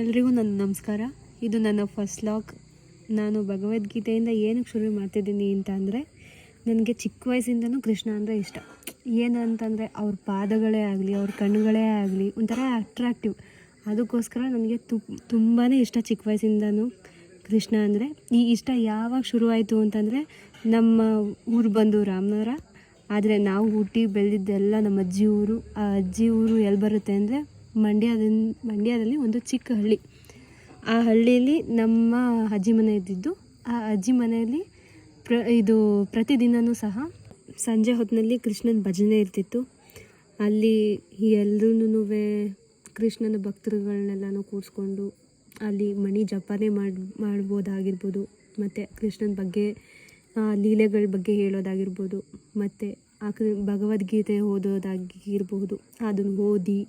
ಎಲ್ರಿಗೂ ನನ್ನ ನಮಸ್ಕಾರ. ಇದು ನನ್ನ ಫಸ್ಟ್ ಲಾಕ್ ನಾನು ಭಗವದ್ಗೀತೆಯಿಂದ ಏನಕ್ಕೆ ಶುರು ಮಾಡ್ತಿದ್ದೀನಿ ಅಂತ ಅಂದರೆ, ನನಗೆ ಚಿಕ್ಕ ವಯಸ್ಸಿಂದನೂ ಕೃಷ್ಣ ಅಂದರೆ ಇಷ್ಟ. ಏನಂತಂದರೆ ಅವ್ರ ಪಾದಗಳೇ ಆಗಲಿ, ಅವ್ರ ಕಣ್ಣುಗಳೇ ಆಗಲಿ, ಒಂಥರ ಅಟ್ರಾಕ್ಟಿವ್ ಅದಕ್ಕೋಸ್ಕರ ನನಗೆ ತುಂಬಾ ಇಷ್ಟ ಚಿಕ್ಕ ವಯಸ್ಸಿಂದನೂ ಕೃಷ್ಣ ಅಂದರೆ. ಈ ಇಷ್ಟ ಯಾವಾಗ ಶುರುವಾಯಿತು ಅಂತಂದರೆ, ನಮ್ಮ ಊರು ಬಂದು ರಾಮನಗರ. ಆದರೆ ನಾವು ಹುಟ್ಟಿ ಬೆಳೆದಿದ್ದೆಲ್ಲ ನಮ್ಮ ಅಜ್ಜಿ ಊರು. ಆ ಅಜ್ಜಿ ಊರು ಎಲ್ಲಿ ಬರುತ್ತೆ ಅಂದರೆ ಮಂಡ್ಯದಿಂದ, ಮಂಡ್ಯದಲ್ಲಿ ಒಂದು ಚಿಕ್ಕ ಹಳ್ಳಿ. ಆ ಹಳ್ಳಿಯಲ್ಲಿ ನಮ್ಮ ಅಜ್ಜಿ ಮನೆ ಇದ್ದಿದ್ದು. ಆ ಅಜ್ಜಿ ಮನೆಯಲ್ಲಿ ಪ್ರ, ಇದು ಪ್ರತಿದಿನವೂ ಸಹ ಸಂಜೆ ಹೊತ್ತಿನಲ್ಲಿ ಕೃಷ್ಣನ ಭಜನೆ ಇರ್ತಿತ್ತು. ಅಲ್ಲಿ ಎಲ್ರೂ ಕೃಷ್ಣನ ಭಕ್ತರುಗಳನ್ನೆಲ್ಲನೂ ಕೂರಿಸ್ಕೊಂಡು ಅಲ್ಲಿ ಮಣಿ ಜಪಾನೆ ಮಾಡಿ, ಮಾಡ್ಬೋದಾಗಿರ್ಬೋದು. ಮತ್ತು ಕೃಷ್ಣನ ಬಗ್ಗೆ ಲೀಲೆಗಳ ಬಗ್ಗೆ ಹೇಳೋದಾಗಿರ್ಬೋದು. ಮತ್ತು ಆ ಭಗವದ್ಗೀತೆ ಓದೋದಾಗಿರ್ಬೋದು. ಅದನ್ನು ಓದಿ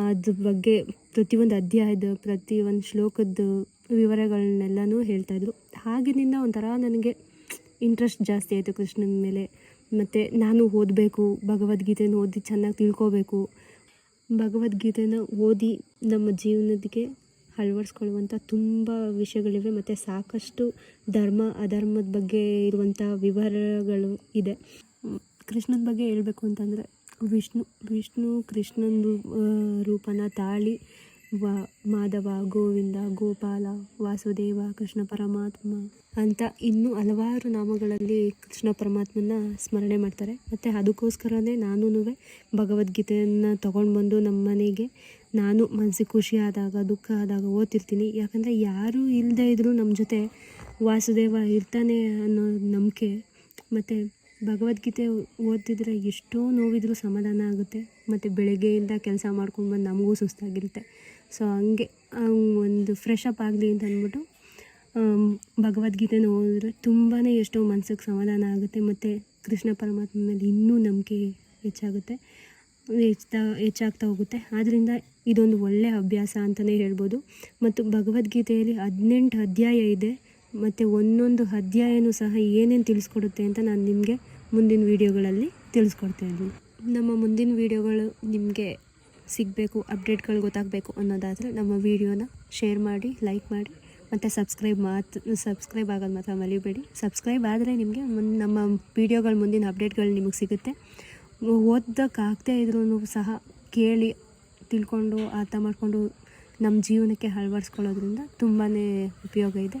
ಅದ್ರ ಬಗ್ಗೆ ಪ್ರತಿಯೊಂದು ಅಧ್ಯಾಯದ ಪ್ರತಿಯೊಂದು ಶ್ಲೋಕದ ವಿವರಗಳನ್ನೆಲ್ಲನೂ ಹೇಳ್ತಾಯಿದ್ರು ಆಗಿನಿಂದ ಒಂಥರ ನನಗೆ ಇಂಟ್ರೆಸ್ಟ್ ಜಾಸ್ತಿ ಆಯಿತು ಕೃಷ್ಣನ ಮೇಲೆ. ಮತ್ತು ನಾನು ಓದಬೇಕು, ಭಗವದ್ಗೀತೆನ ಓದಿ ಚೆನ್ನಾಗಿ ತಿಳ್ಕೋಬೇಕು. ಭಗವದ್ಗೀತೆನ ಓದಿ ನಮ್ಮ ಜೀವನಕ್ಕೆ ಅಳವಡಿಸ್ಕೊಳ್ಳುವಂಥ ತುಂಬ ವಿಷಯಗಳಿವೆ, ಮತ್ತು ಸಾಕಷ್ಟು ಧರ್ಮ, ಅಧರ್ಮದ ಬಗ್ಗೆ ಇರುವಂಥ ವಿವರಗಳು ಇದೆ. ಕೃಷ್ಣನ ಬಗ್ಗೆ ಹೇಳಬೇಕು ಅಂತಂದರೆ ವಿಷ್ಣು ವಿಷ್ಣು ಕೃಷ್ಣನ ರೂಪನ ತಾಳಿ, ವ, ಮಾಧವ, ಗೋವಿಂದ, ಗೋಪಾಲ, ವಾಸುದೇವ, ಕೃಷ್ಣ ಪರಮಾತ್ಮ ಅಂತ ಇನ್ನೂ ಹಲವಾರು ನಾಮಗಳಲ್ಲಿ ಕೃಷ್ಣ ಪರಮಾತ್ಮನ ಸ್ಮರಣೆ ಮಾಡ್ತಾರೆ. ಮತ್ತು ಅದಕ್ಕೋಸ್ಕರನೇ ನಾನೂ ಭಗವದ್ಗೀತೆಯನ್ನು ತೊಗೊಂಡು ಬಂದು ನಮ್ಮ ಮನೆಗೆ ನಾನು ಮನಸ್ಸಿಗೆ ಖುಷಿ ಆದಾಗ, ದುಃಖ ಆದಾಗ ಓದ್ತಿರ್ತೀನಿ. ಯಾಕಂದರೆ ಯಾರೂ ಇಲ್ಲದೇ ಇದ್ದರೂ ನಮ್ಮ ಜೊತೆ ವಾಸುದೇವ ಇರ್ತಾನೆ ಅನ್ನೋ ನಂಬಿಕೆ ಮತ್ತು ಭಗವದ್ಗೀತೆ ಓದ್ತಿದ್ರೆ ಎಷ್ಟೋ ನೋವಿದ್ರೂ ಸಮಾಧಾನ ಆಗುತ್ತೆ. ಮತ್ತು ಬೆಳಗ್ಗೆಯಿಂದ ಕೆಲಸ ಮಾಡ್ಕೊಂಡು ಬಂದು ನಮಗೂ ಸುಸ್ತಾಗಿರುತ್ತೆ. ಸೊ ಹಂಗೆ ಒಂದು ಫ್ರೆಶ್ ಅಪ್ ಆಗಲಿ ಅಂತ ಅಂದ್ಬಿಟ್ಟು ಭಗವದ್ಗೀತೆನ ಓದಿದ್ರೆ ತುಂಬಾ ಎಷ್ಟೋ ಮನಸ್ಸಿಗೆ ಸಮಾಧಾನ ಆಗುತ್ತೆ. ಮತ್ತು ಕೃಷ್ಣ ಪರಮಾತ್ಮ ಮೇಲೆ ಇನ್ನೂ ನಂಬಿಕೆ ಹೆಚ್ಚಾಗುತ್ತೆ. ಹೆಚ್ಚಾ ಹೆಚ್ಚಾಗ್ತಾ ಹೋಗುತ್ತೆ. ಆದ್ದರಿಂದ ಇದೊಂದು ಒಳ್ಳೆಯ ಅಭ್ಯಾಸ ಅಂತಲೇ ಹೇಳ್ಬೋದು. ಮತ್ತು ಭಗವದ್ಗೀತೆಯಲ್ಲಿ ಹದಿನೆಂಟು ಅಧ್ಯಾಯ ಇದೆ. ಮತ್ತು ಒಂದೊಂದು ಅಧ್ಯಾಯನೂ ಸಹ ಏನೇನು ತಿಳಿಸ್ಕೊಡುತ್ತೆ ಅಂತ ನಾನು ನಿಮಗೆ ಮುಂದಿನ ವೀಡಿಯೋಗಳಲ್ಲಿ ತಿಳಿಸ್ಕೊಡ್ತಾ ನಮ್ಮ ಮುಂದಿನ ವೀಡಿಯೋಗಳು ನಿಮಗೆ ಸಿಗಬೇಕು, ಅಪ್ಡೇಟ್ಗಳು ಗೊತ್ತಾಗಬೇಕು ಅನ್ನೋದಾದರೆ ನಮ್ಮ ವೀಡಿಯೋನ ಶೇರ್ ಮಾಡಿ, ಲೈಕ್ ಮಾಡಿ, ಮತ್ತು ಸಬ್ಸ್ಕ್ರೈಬ್ ಮಾತು, ಸಬ್ಸ್ಕ್ರೈಬ್ ಆಗೋದು ಮಾತ್ರ ಮರಿಬೇಡಿ. ಸಬ್ಸ್ಕ್ರೈಬ್ ಆದರೆ ನಿಮಗೆ ನಮ್ಮ ವೀಡಿಯೋಗಳ ಮುಂದಿನ ಅಪ್ಡೇಟ್ಗಳು ನಿಮಗೆ ಸಿಗುತ್ತೆ. ಓದೋಕ್ಕಾಗದೇ ಇದ್ರೂ ಸಹ ಕೇಳಿ ತಿಳ್ಕೊಂಡು, ಅರ್ಥ ಮಾಡಿಕೊಂಡು ನಮ್ಮ ಜೀವನಕ್ಕೆ ಅಳವಡಿಸ್ಕೊಳ್ಳೋದ್ರಿಂದ ತುಂಬಾ ಉಪಯೋಗ ಇದೆ.